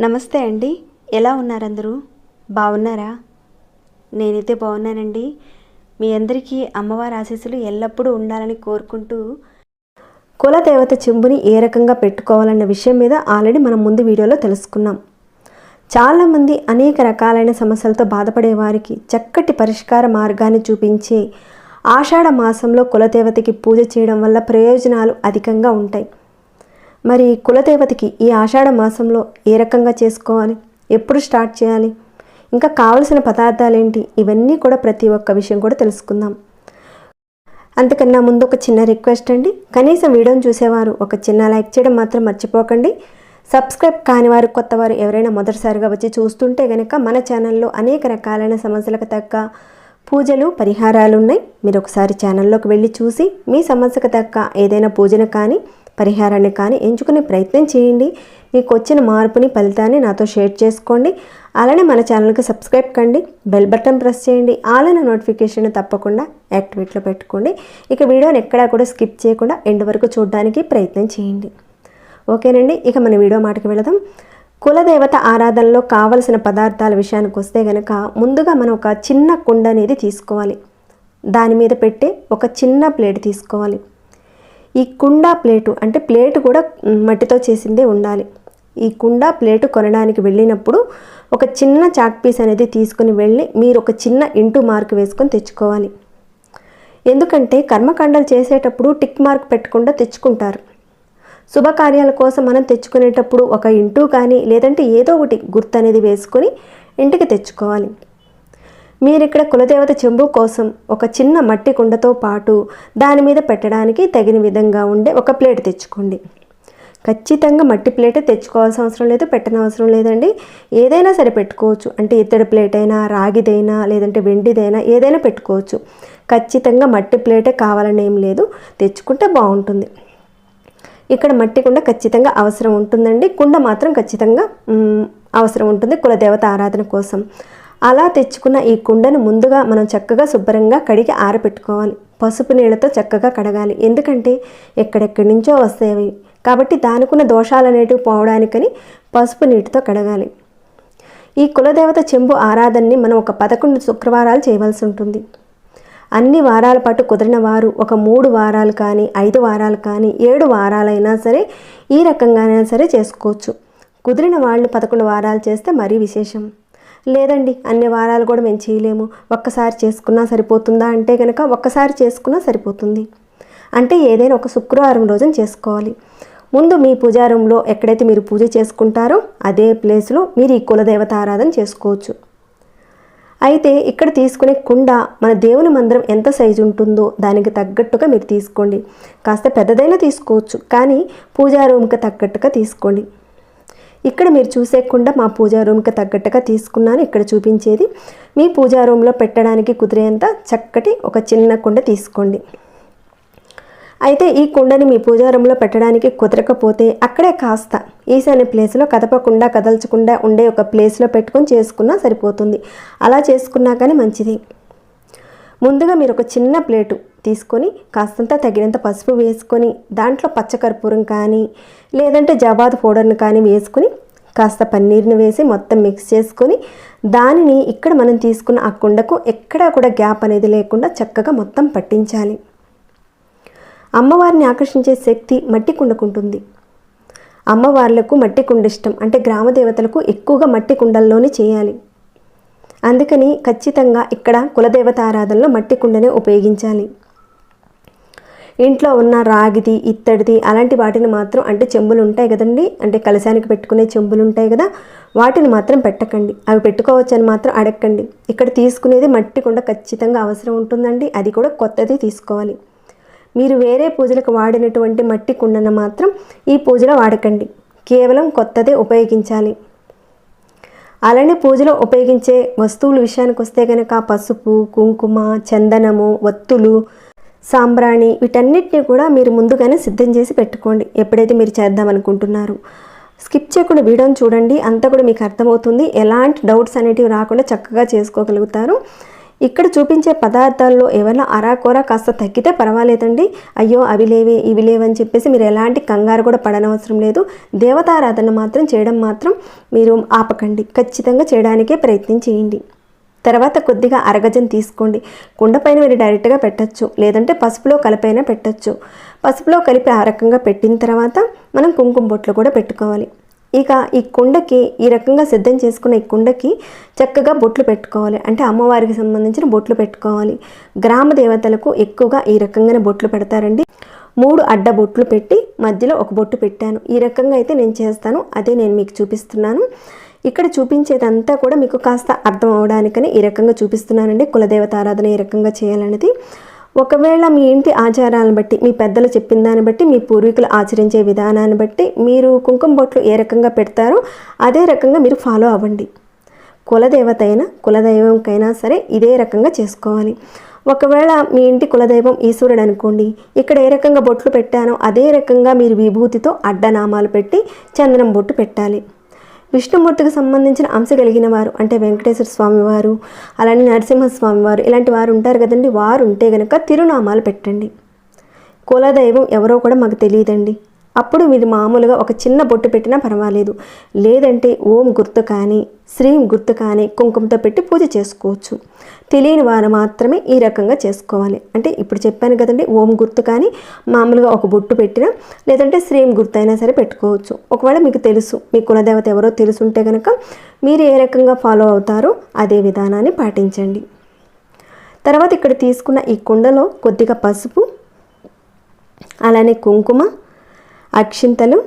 నమస్తే అండి. ఎలా ఉన్నారందరూ? బాగున్నారా? నేనైతే బాగున్నానండి. మీ అందరికీ అమ్మవారి ఆశీస్సులు ఎల్లప్పుడూ ఉండాలని కోరుకుంటూ కులదేవత చెంబుని ఏ రకంగా పెట్టుకోవాలన్న విషయం మీద ఆల్రెడీ మనం ముందు వీడియోలో తెలుసుకున్నాం. చాలామంది అనేక రకాలైన సమస్యలతో బాధపడే వారికి చక్కటి పరిష్కార మార్గాన్ని చూపించే ఆషాఢ మాసంలో కులదేవతకి పూజ చేయడం వల్ల ప్రయోజనాలు అధికంగా ఉంటాయి. మరి కులదేవతకి ఈ ఆషాఢ మాసంలో ఏ రకంగా చేసుకోవాలి? ఎప్పుడు స్టార్ట్ చేయాలి? ఇంకా కావలసిన పదార్థాలు ఏంటి ఇవన్నీ కూడా ప్రతి ఒక్క విషయం కూడా తెలుసుకుందాం. అంతకన్నా ముందు ఒక చిన్న రిక్వెస్ట్ అండి. కనీసం వీడియోని చూసేవారు ఒక చిన్న లైక్ చేయడం మాత్రం మర్చిపోకండి. సబ్స్క్రైబ్ కాని వారు కొత్త వారు ఎవరైనా మొదటిసారిగా వచ్చి చూస్తుంటే కనుక మన ఛానల్లో అనేక రకాలైన సమస్యలకు తగ్గ పూజలు పరిహారాలు ఉన్నాయి మీరు ఒకసారి ఛానల్లోకి వెళ్ళి చూసి మీ సమస్యకు తగ్గ ఏదైనా పూజను కానీ పరిహారాన్ని కానీ ఎంచుకునే ప్రయత్నం చేయండి. మీకు వచ్చిన మార్పుని ఫలితాన్ని నాతో షేర్ చేసుకోండి. అలానే మన ఛానల్కి సబ్స్క్రైబ్ కండి. బెల్ బటన్ ప్రెస్ చేయండి. అలానే నోటిఫికేషన్ తప్పకుండా యాక్టివేట్లో పెట్టుకోండి. ఇక వీడియోని ఎక్కడా కూడా స్కిప్ చేయకుండా ఎండ్ వరకు చూడడానికి ప్రయత్నం చేయండి. ఓకేనండి ఇక మన వీడియో మాటకి వెళదాం. కులదేవత ఆరాధనలో కావలసిన పదార్థాల విషయానికి వస్తే గనక ముందుగా మనం ఒక చిన్న కుండ అనేది తీసుకోవాలి. దాని మీద పెట్టే ఒక చిన్న ప్లేట్ తీసుకోవాలి. ఈ కుండ ప్లేటు అంటే ప్లేటు కూడా మట్టితో చేసిందే ఉండాలి. ఈ కుండ ప్లేటు కొనడానికి వెళ్ళినప్పుడు ఒక చిన్న చాక్ పీస్ అనేది తీసుకుని వెళ్ళి మీరు ఒక చిన్న ఇంటూ మార్క్ వేసుకొని తెచ్చుకోవాలి. ఎందుకంటే కర్మకాండలు చేసేటప్పుడు టిక్ మార్క్ పెట్టకుండా తెచ్చుకుంటారు. శుభకార్యాల కోసం మనం తెచ్చుకునేటప్పుడు ఒక ఇంటూ కానీ లేదంటే ఏదో ఒకటి గుర్తు అనేది వేసుకొని ఇంటికి తెచ్చుకోవాలి. మీరు ఇక్కడ కులదేవత చెంబు కోసం ఒక చిన్న మట్టి కుండతో పాటు దాని మీద పెట్టడానికి తగిన విధంగా ఉండే ఒక ప్లేట్ తెచ్చుకోండి. ఖచ్చితంగా మట్టి ప్లేటే తెచ్చుకోవాల్సిన అవసరం లేదు పెట్టనవసరం లేదండి. ఏదైనా సరే పెట్టుకోవచ్చు. అంటే ఇత్తడి ప్లేట్ అయినా రాగిదైనా లేదంటే వెండిదైనా ఏదైనా పెట్టుకోవచ్చు. ఖచ్చితంగా మట్టి ప్లేటే కావాలని ఏం లేదు. తెచ్చుకుంటే బాగుంటుంది. ఇక్కడ మట్టి కుండ ఖచ్చితంగా అవసరం ఉంటుందండి. కుండ మాత్రం ఖచ్చితంగా అవసరం ఉంటుంది కులదేవత ఆరాధన కోసం. అలా తెచ్చుకున్న ఈ కుండను ముందుగా మనం చక్కగా శుభ్రంగా కడిగి ఆరబెట్టుకోవాలి పసుపు నీళ్ళతో చక్కగా కడగాలి. ఎందుకంటే ఎక్కడెక్కడి నుంచో వస్తాయి. అవి కాబట్టి దానికున్న దోషాలు అనేటివి పోవడానికని పసుపు నీటితో కడగాలి. ఈ కులదేవత చెంబు ఆరాధనని మనం ఒక పదకొండు శుక్రవారాలు చేయవలసి ఉంటుంది. అన్ని వారాల పాటు కుదిరిన వారు ఒక మూడు వారాలు కానీ ఐదు వారాలు కానీ ఏడు వారాలైనా సరే ఈ రకంగానైనా సరే చేసుకోవచ్చు. కుదిరిన వాళ్ళు పదకొండు వారాలు చేస్తే మరీ విశేషం. లేదండి అన్ని వారాలు కూడా మేము చేయలేము. ఒక్కసారి చేసుకున్నా సరిపోతుందా అంటే కనుక ఒక్కసారి చేసుకున్నా సరిపోతుంది. అంటే ఏదైనా ఒక శుక్రవారం రోజున చేసుకోవాలి. ముందు మీ పూజారంలో ఎక్కడైతే మీరు పూజ చేసుకుంటారో అదే ప్లేస్లో మీరు ఈ కులదేవత ఆరాధన చేసుకోవచ్చు. అయితే ఇక్కడ తీసుకునే కుండ మన దేవుని మందిరం ఎంత సైజు ఉంటుందో దానికి తగ్గట్టుగా మీరు తీసుకోండి. కాస్త పెద్దదైనా తీసుకోవచ్చు కానీ పూజా రూమ్కి తగ్గట్టుగా తీసుకోండి. ఇక్కడ మీరు చూసే కుండ మా పూజా రూమ్కి తగ్గట్టుగా తీసుకున్నాను. ఇక్కడ చూపించేది మీ పూజా రూమ్లో పెట్టడానికి కుదిరేంత చక్కటి ఒక చిన్న కుండ తీసుకోండి. అయితే ఈ కుండని మీ పూజారంలో పెట్టడానికి కుదరకపోతే అక్కడే కాస్త ఈశాన్య ప్లేస్లో కదపకుండా కదల్చకుండా ఉండే ఒక ప్లేస్లో పెట్టుకొని చేసుకున్నా సరిపోతుంది. అలా చేసుకున్నా కానీ మంచిది. ముందుగా మీరు ఒక చిన్న ప్లేటు తీసుకొని కాస్తంత తగినంత పసుపు వేసుకొని దాంట్లో పచ్చకర్పూరం కానీ లేదంటే జవాద్ పౌడర్ని కానీ వేసుకొని కాస్త పన్నీర్ని వేసి మొత్తం మిక్స్ చేసుకొని దానిని ఇక్కడ మనం తీసుకున్న ఆ కుండకు ఎక్కడా కూడా గ్యాప్ అనేది లేకుండా చక్కగా మొత్తం పట్టించాలి. అమ్మవారిని ఆకర్షించే శక్తి మట్టి కుండకుంటుంది. అమ్మవార్లకు మట్టి కుండ ఇష్టం అంటే గ్రామ దేవతలకు ఎక్కువగా మట్టి కుండల్లోనే చేయాలి. అందుకని ఖచ్చితంగా ఇక్కడ కులదేవత ఆరాధనలో మట్టి కుండనే ఉపయోగించాలి. ఇంట్లో ఉన్న రాగిది ఇత్తడిది అలాంటి వాటిని మాత్రం అంటే చెంబులు ఉంటాయి కదండి. అంటే కలశానికి పెట్టుకునే చెంబులు ఉంటాయి కదా వాటిని మాత్రం పెట్టకండి. అవి పెట్టుకోవచ్చని మాత్రం అడగండి ఇక్కడ తీసుకునేది మట్టి కుండ ఖచ్చితంగా అవసరం ఉంటుందండి. అది కూడా కొత్తది తీసుకోవాలి. మీరు వేరే పూజలకు వాడినటువంటి మట్టి కుండను మాత్రం ఈ పూజలో వాడకండి. కేవలం కొత్తదే ఉపయోగించాలి. అలానే పూజలో ఉపయోగించే వస్తువుల విషయానికి వస్తే కనుక పసుపు కుంకుమ చందనము ఒత్తులు సాంబ్రాణి వీటన్నిటిని కూడా మీరు ముందుగానే సిద్ధం చేసి పెట్టుకోండి. ఎప్పుడైతే మీరు చేద్దామనుకుంటున్నారు స్కిప్ చేయకుండా వీడియోని చూడండి. అంతా కూడా మీకు అర్థమవుతుంది. ఎలాంటి డౌట్స్ అనేటివి రాకుండా చక్కగా చేసుకోగలుగుతారు. ఇక్కడ చూపించే పదార్థాల్లో ఏమైనా అరాకొర కాస్త తగ్గితే పర్వాలేదండి. అయ్యో అవి లేవే ఇవి లేవని చెప్పేసి మీరు ఎలాంటి కంగారు కూడా పడనవసరం లేదు. దేవతారాధన మాత్రం చేయడం మాత్రం మీరు ఆపకండి. ఖచ్చితంగా చేయడానికే ప్రయత్నం చేయండి. తర్వాత కొద్దిగా అరగజం తీసుకోండి. కుండపైన మీరు డైరెక్ట్గా పెట్టచ్చు. లేదంటే పసుపులో కలిపైనా పెట్టచ్చు. పసుపులో కలిపి ఆ రకంగా పెట్టిన తర్వాత మనం కుంకుమ బొట్లు కూడా పెట్టుకోవాలి. ఇక ఈ కుండకి ఈ రకంగా సిద్ధం చేసుకున్న ఈ కుండకి చక్కగా బొట్లు పెట్టుకోవాలి. అంటే అమ్మవారికి సంబంధించిన బొట్లు పెట్టుకోవాలి. గ్రామ దేవతలకు ఎక్కువగా ఈ రకంగానే బొట్లు పెడతారండి. మూడు అడ్డ బొట్లు పెట్టి మధ్యలో ఒక బొట్టు పెట్టాను. ఈ రకంగా అయితే నేను చేస్తాను. అదే నేను మీకు చూపిస్తున్నాను. ఇక్కడ చూపించేదంతా కూడా మీకు కాస్త అర్థం అవడానికని ఈ రకంగా చూపిస్తున్నానండి. కులదేవత ఆరాధన ఈ రకంగా చేయాలనేది. ఒకవేళ మీ ఇంటి ఆచారాలను బట్టి మీ పెద్దలు చెప్పిన దాన్ని బట్టి మీ పూర్వీకులు ఆచరించే విధానాన్ని బట్టి మీరు కుంకుమ బొట్లు ఏ రకంగా పెడతారో అదే రకంగా మీరు ఫాలో అవ్వండి. కులదేవత అయినా కులదైవంకైనా సరే ఇదే రకంగా చేసుకోవాలి. ఒకవేళ మీ ఇంటి కులదైవం ఈశ్వరుడు అనుకోండి ఇక్కడ ఏ రకంగా బొట్లు పెట్టానో అదే రకంగా మీరు విభూతితో అడ్డనామాలు పెట్టి చందనం బొట్టు పెట్టాలి. విష్ణుమూర్తికి సంబంధించిన అంశ కలిగిన వారు అంటే వెంకటేశ్వర స్వామి వారు అలానే నరసింహస్వామి వారు ఇలాంటి వారు ఉంటారు కదండి. వారు ఉంటే గనక తిరునామాలు పెట్టండి. కులదైవం ఎవరో కూడా మాకు తెలియదండి. అప్పుడు మీరు మామూలుగా ఒక చిన్న బొట్టు పెట్టినా పర్వాలేదు. లేదంటే ఓం గుర్తు కానీ శ్రీం గుర్తు కానీ కుంకుమతో పెట్టి పూజ చేసుకోవచ్చు. తెలియని వారు మాత్రమే ఈ రకంగా చేసుకోవాలి. అంటే ఇప్పుడు చెప్పాను కదండి ఓం గుర్తు కానీ మామూలుగా ఒక బొట్టు పెట్టినా లేదంటే శ్రీం గుర్తు అయినా సరే పెట్టుకోవచ్చు. ఒకవేళ మీకు తెలుసు మీ కులదేవత ఎవరో తెలుసుంటే కనుక మీరు ఏ రకంగా ఫాలో అవుతారో అదే విధానాన్ని పాటించండి. తర్వాత ఇక్కడ తీసుకున్న ఈ కుండలో కొద్దిగా పసుపు అలానే కుంకుమ అక్షింతలు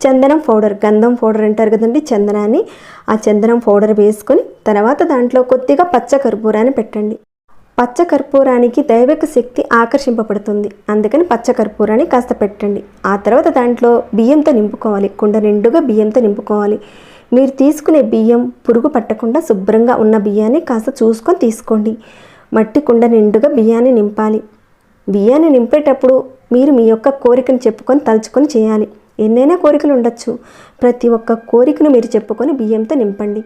చందనం పౌడర్ గంధం పౌడర్ అంటారు కదండి చందనాన్ని. ఆ చందనం పౌడర్ వేసుకొని తర్వాత దాంట్లో కొద్దిగా పచ్చ కర్పూరాన్ని పెట్టండి. పచ్చ కర్పూరానికి దైవిక శక్తి ఆకర్షింపబడుతుంది. అందుకని పచ్చ కర్పూరాన్ని కాస్త పెట్టండి. ఆ తర్వాత దాంట్లో బియ్యంతో నింపుకోవాలి. కుండ నిండుగా బియ్యంతో నింపుకోవాలి. మీరు తీసుకునే బియ్యం పురుగు పట్టకుండా శుభ్రంగా ఉన్న బియ్యాన్ని కాస్త చూసుకొని తీసుకోండి. మట్టి కుండ నిండుగా బియ్యాన్ని నింపాలి. బియ్యాన్ని నింపేటప్పుడు మీరు మీ యొక్క కోరికను చెప్పుకొని తలుచుకొని చేయాలి. ఎన్నైనా కోరికలు ఉండొచ్చు. ప్రతి ఒక్క కోరికను మీరు చెప్పుకొని బియ్యంతో నింపండి.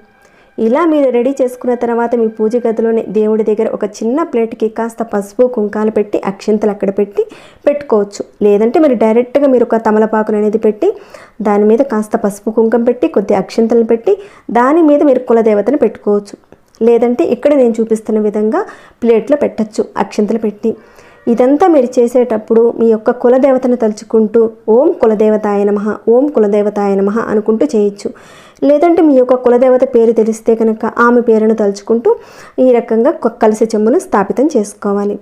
ఇలా మీరు రెడీ చేసుకున్న తర్వాత మీ పూజ గదిలోనే దేవుడి దగ్గర ఒక చిన్న ప్లేట్కి కాస్త పసుపు కుంకాలు పెట్టి అక్షింతలు అక్కడ పెట్టి పెట్టుకోవచ్చు. లేదంటే మీరు డైరెక్ట్గా మీరు ఒక తమలపాకులు అనేది పెట్టి దాని మీద కాస్త పసుపు కుంకం పెట్టి కొద్ది అక్షింతలు పెట్టి దాని మీద మీరు కులదేవతను పెట్టుకోవచ్చు. లేదంటే ఇక్కడ నేను చూపిస్తున్న విధంగా ప్లేట్లో పెట్టచ్చు అక్షింతలు పెట్టి. ఇదంతా మీరు చేసేటప్పుడు మీ యొక్క కులదేవతను తలుచుకుంటూ ఓం కులదేవతాయ నమ ఓం కులదేవతాయ నమ అనుకుంటూ చేయొచ్చు. లేదంటే మీ యొక్క కులదేవత పేరు తెలిస్తే కనుక ఆమె పేరును తలుచుకుంటూ ఈ రకంగా కొ- చెమ్మును స్థాపితం చేసుకోవాలి.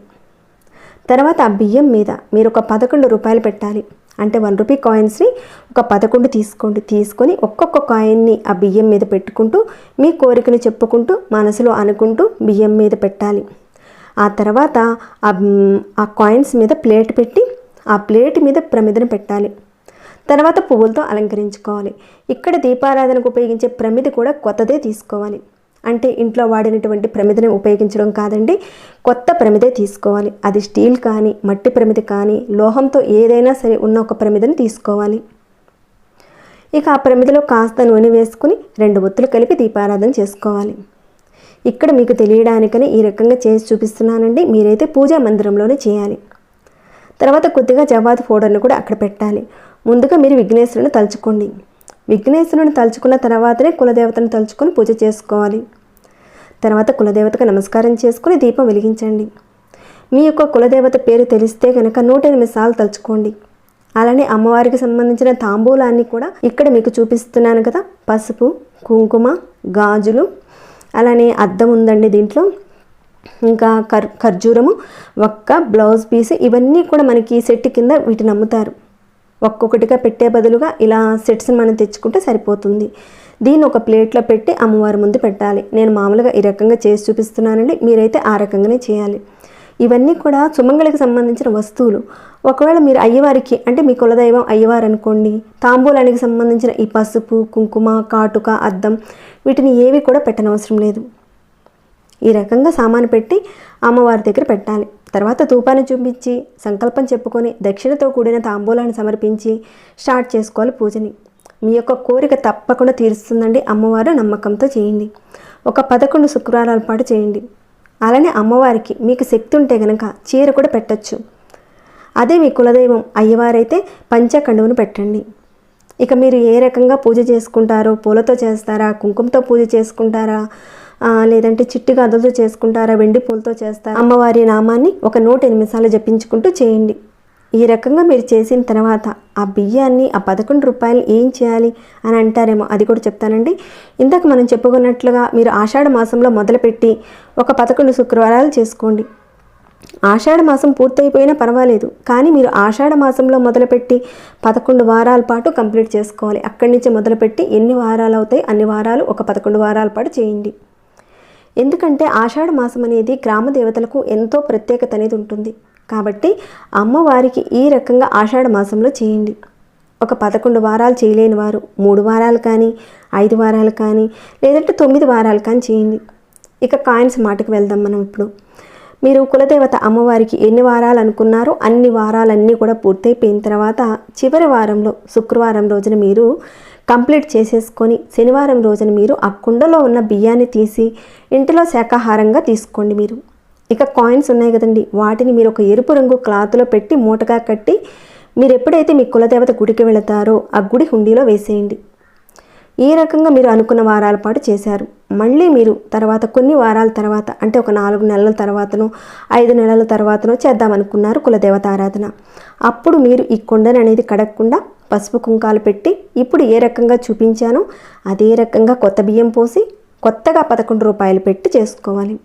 తర్వాత ఆ బియ్యం మీద మీరు ఒక పదకొండు రూపాయలు పెట్టాలి. అంటే వన్ రూపీ కాయిన్స్ని ఒక పదకొండు తీసుకోండి. తీసుకొని ఒక్కొక్క కాయిన్ని ఆ బియ్యం మీద పెట్టుకుంటూ మీ కోరికను చెప్పుకుంటూ మనసులో అనుకుంటూ బియ్యం మీద పెట్టాలి. ఆ తర్వాత ఆ ఆ కాయిన్స్ మీద ప్లేట్ పెట్టి ఆ ప్లేట్ మీద ప్రమిదను పెట్టాలి. తర్వాత పువ్వులతో అలంకరించుకోవాలి. ఇక్కడ దీపారాధనకు ఉపయోగించే ప్రమిది కూడా కొత్తదే తీసుకోవాలి. అంటే ఇంట్లో వాడినటువంటి ప్రమిదని ఉపయోగించడం కాదండి కొత్త ప్రమిదే తీసుకోవాలి. అది స్టీల్ కానీ మట్టి ప్రమిది కానీ లోహంతో ఏదైనా సరే ఉన్న ఒక ప్రమిదని తీసుకోవాలి. ఇక ఆ ప్రమిదిలో కాస్త నూనె వేసుకుని రెండు ఒత్తులు కలిపి దీపారాధన చేసుకోవాలి. ఇక్కడ మీకు తెలియడానికని ఈ రకంగా చేసి చూపిస్తున్నానండి. మీరైతే పూజా మందిరంలోనే చేయాలి. తర్వాత కొద్దిగా జవాద్ పౌడర్ని కూడా అక్కడ పెట్టాలి. ముందుగా మీరు విఘ్నేశ్వరుని తలుచుకోండి. విఘ్నేశ్వరుని తలుచుకున్న తర్వాతనే కులదేవతను తలుచుకొని పూజ చేసుకోవాలి. తర్వాత కులదేవతకు నమస్కారం చేసుకుని దీపం వెలిగించండి. మీ యొక్క కులదేవత పేరు తెలిస్తే కనుక నూట ఎనిమిది సార్లు తలుచుకోండి. అలానే అమ్మవారికి సంబంధించిన తాంబూలాన్ని కూడా ఇక్కడ మీకు చూపిస్తున్నాను కదా. పసుపు కుంకుమ గాజులు అలానే అద్దం ఉందండి దీంట్లో. ఇంకా కర్ ఖర్జూరము ఒక్క బ్లౌజ్ పీస్ ఇవన్నీ కూడా మనకి సెట్ కింద వీటిని అమ్ముతారు ఒక్కొక్కటిగా పెట్టే బదులుగా ఇలా సెట్స్ని మనం తెచ్చుకుంటే సరిపోతుంది. దీన్ని ఒక ప్లేట్లో పెట్టి అమ్మవారి ముందు పెట్టాలి. నేను మామూలుగా ఈ రకంగా చేసి చూపిస్తున్నానండి. మీరైతే ఆ రకంగానే చేయాలి. ఇవన్నీ కూడా సుమంగళికి సంబంధించిన వస్తువులు. ఒకవేళ మీరు అయ్యవారికి అంటే మీ కులదైవం అయ్యవారు అనుకోండి తాంబూలానికి సంబంధించిన ఈ పసుపు కుంకుమ కాటుక అద్దం వీటిని ఏవి కూడా పెట్టనవసరం లేదు. ఈ రకంగా సామాను పెట్టి అమ్మవారి దగ్గర పెట్టాలి. తర్వాత తూపాన్ని చూపించి సంకల్పం చెప్పుకొని దక్షిణతో కూడిన తాంబూలాన్ని సమర్పించి స్టార్ట్ చేసుకోవాలి పూజని. మీ యొక్క కోరిక తప్పకుండా తీరుస్తుందండి అమ్మవారు నమ్మకంతో చేయండి. ఒక పదకొండు శుక్రవారాల పాటు చేయండి. అలానే అమ్మవారికి మీకు శక్తి ఉంటే గనక చీర కూడా పెట్టచ్చు. అదే మీ కులదైవం అయ్యవారైతే పంచకండువును పెట్టండి. ఇక మీరు ఏ రకంగా పూజ చేసుకుంటారో పూలతో చేస్తారా కుంకుమతో పూజ చేసుకుంటారా లేదంటే చిట్టి గదులతో చేసుకుంటారా వెండి పూలతో చేస్తారా అమ్మవారి నామాన్ని ఒక నూట ఎనిమిది సార్లు జపించుకుంటూ చేయండి. ఈ రకంగా మీరు చేసిన తర్వాత ఆ బియ్యాన్ని ఆ పదకొండు రూపాయలు ఏం చేయాలి అని అంటారేమో అది కూడా చెప్తానండి. ఇందాక మనం చెప్పుకున్నట్లుగా మీరు ఆషాఢ మాసంలో మొదలుపెట్టి ఒక పదకొండు శుక్రవారాలు చేసుకోండి. ఆషాఢ మాసం పూర్తయిపోయినా పర్వాలేదు కానీ మీరు ఆషాఢ మాసంలో మొదలుపెట్టి పదకొండు వారాల పాటు కంప్లీట్ చేసుకోవాలి. అక్కడి నుంచి మొదలుపెట్టి ఎన్ని వారాలు అవుతాయి? అన్ని వారాలు ఒక పదకొండు వారాల పాటు చేయండి. ఎందుకంటే ఆషాఢ మాసం అనేది గ్రామ దేవతలకు ఎంతో ప్రత్యేకత అనేది ఉంటుంది. కాబట్టి అమ్మవారికి ఈ రకంగా ఆషాఢ మాసంలో చేయండి. ఒక పదకొండు వారాలు చేయలేని వారు మూడు వారాలు కానీ ఐదు వారాలు కానీ లేదంటే తొమ్మిది వారాలు కానీ చేయండి. ఇక కాయిన్స్ మాటకు వెళ్దాం మనం ఇప్పుడు. మీరు కులదేవత అమ్మవారికి ఎన్ని వారాలు అనుకున్నారో అన్ని వారాలన్నీ కూడా పూర్తయిపోయిన తర్వాత చివరి వారంలో శుక్రవారం రోజున మీరు కంప్లీట్ చేసేసుకొని శనివారం రోజున మీరు ఆ కుండలో ఉన్న బియ్యాన్ని తీసి ఇంటిలో శాకాహారంగా తీసుకోండి మీరు. ఇక కాయిన్స్ ఉన్నాయి కదండి. వాటిని మీరు ఒక ఎరుపు రంగు క్లాత్లో పెట్టి మూటగా కట్టి మీరు ఎప్పుడైతే మీ కులదేవత గుడికి వెళతారో ఆ గుడి హుండీలో వేసేయండి. ఈ రకంగా మీరు అనుకున్న వారాల పాటు చేశారు. మళ్ళీ మీరు తర్వాత కొన్ని వారాల తర్వాత అంటే ఒక నాలుగు నెలల తర్వాతనో ఐదు నెలల తర్వాతనో చేద్దామనుకున్నారు కులదేవత ఆరాధన. అప్పుడు మీరు ఈ కొండను అనేది కడగకుండా పసుపు కుంకాలు పెట్టి ఇప్పుడు ఏ రకంగా చూపించానో అదే రకంగా కొత్త బియ్యం పోసి కొత్తగా పదకొండు రూపాయలు పెట్టి చేసుకోవాలి.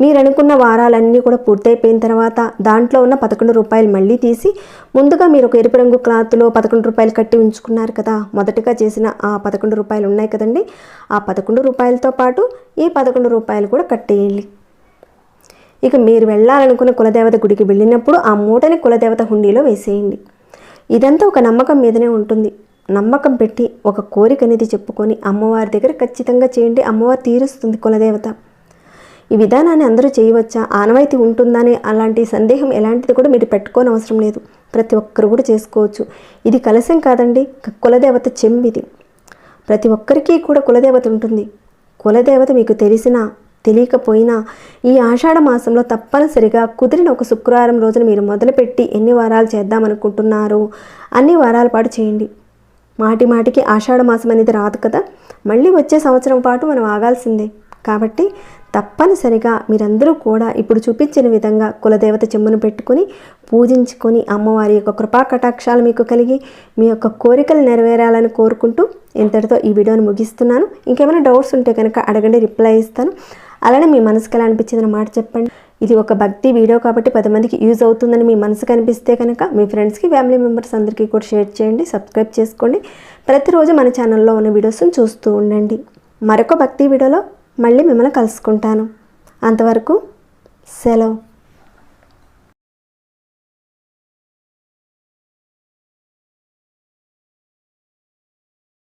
మీరు అనుకున్న వారాలన్నీ కూడా పూర్తయిపోయిన తర్వాత దాంట్లో ఉన్న పదకొండు రూపాయలు మళ్ళీ తీసి ముందుగా మీరు ఒక ఎరుపు రంగు క్లాత్లో పదకొండు రూపాయలు కట్టి ఉంచుకున్నారు కదా. మొదటగా చేసిన ఆ పదకొండు రూపాయలు ఉన్నాయి కదండి. ఆ పదకొండు రూపాయలతో పాటు ఈ పదకొండు రూపాయలు కూడా కట్టేయాలి ఇక మీరు వెళ్ళాలనుకున్న కులదేవత గుడికి వెళ్ళినప్పుడు ఆ మూటని కులదేవత హుండీలో వేసేయండి. ఇదంతా ఒక నమ్మకం మీదనే ఉంటుంది. నమ్మకం పెట్టి ఒక కోరిక అనేది చెప్పుకొని అమ్మవారి దగ్గర ఖచ్చితంగా చేయండి. అమ్మవారు తీరుస్తుంది కులదేవత. ఈ విధానాన్ని అందరూ చేయవచ్చా? ఆనవాయితీ ఉంటుందని అలాంటి సందేహం ఎలాంటిది కూడా మీరు పెట్టుకోని అవసరం లేదు. ప్రతి ఒక్కరు కూడా చేసుకోవచ్చు. ఇది కలశం కాదండి కులదేవత చెంబిది. ప్రతి ఒక్కరికి కూడా కులదేవత ఉంటుంది. కులదేవత మీకు తెలిసినా తెలియకపోయినా ఈ ఆషాఢ మాసంలో తప్పనిసరిగా కుదిరిన ఒక శుక్రవారం రోజున మీరు మొదలుపెట్టి ఎన్ని వారాలు చేద్దామనుకుంటున్నారు? అన్ని వారాల పాటు చేయండి. మాటి మాటికి ఆషాఢ మాసం అనేది రాదు కదా? మళ్ళీ వచ్చే సంవత్సరం పాటు మనం ఆగాల్సిందే. కాబట్టి తప్పనిసరిగా మీరందరూ కూడా ఇప్పుడు చూపించిన విధంగా కులదేవత చెమ్మును పెట్టుకొని పూజించుకొని అమ్మవారి యొక్క కృపా కటాక్షాలు మీకు కలిగి మీ యొక్క కోరికలు నెరవేరాలని కోరుకుంటూ ఇంతటితో ఈ వీడియోని ముగిస్తున్నాను. ఇంకేమైనా డౌట్స్ ఉంటే కనుక అడగండి రిప్లై ఇస్తాను. అలానే మీ మనసుకు ఎలా అనిపించిందని మాట చెప్పండి. ఇది ఒక భక్తి వీడియో కాబట్టి పది మందికి యూజ్ అవుతుందని మీ మనసుకు అనిపిస్తే కనుక మీ ఫ్రెండ్స్కి ఫ్యామిలీ మెంబర్స్ అందరికీ కూడా షేర్ చేయండి సబ్స్క్రైబ్ చేసుకోండి. ప్రతిరోజు మన ఛానల్లో ఉన్న వీడియోస్ని చూస్తూ ఉండండి. మరొక భక్తి వీడియోలో మళ్ళీ మిమ్మల్ని కలుసుకుంటాను. అంతవరకు సెలవు.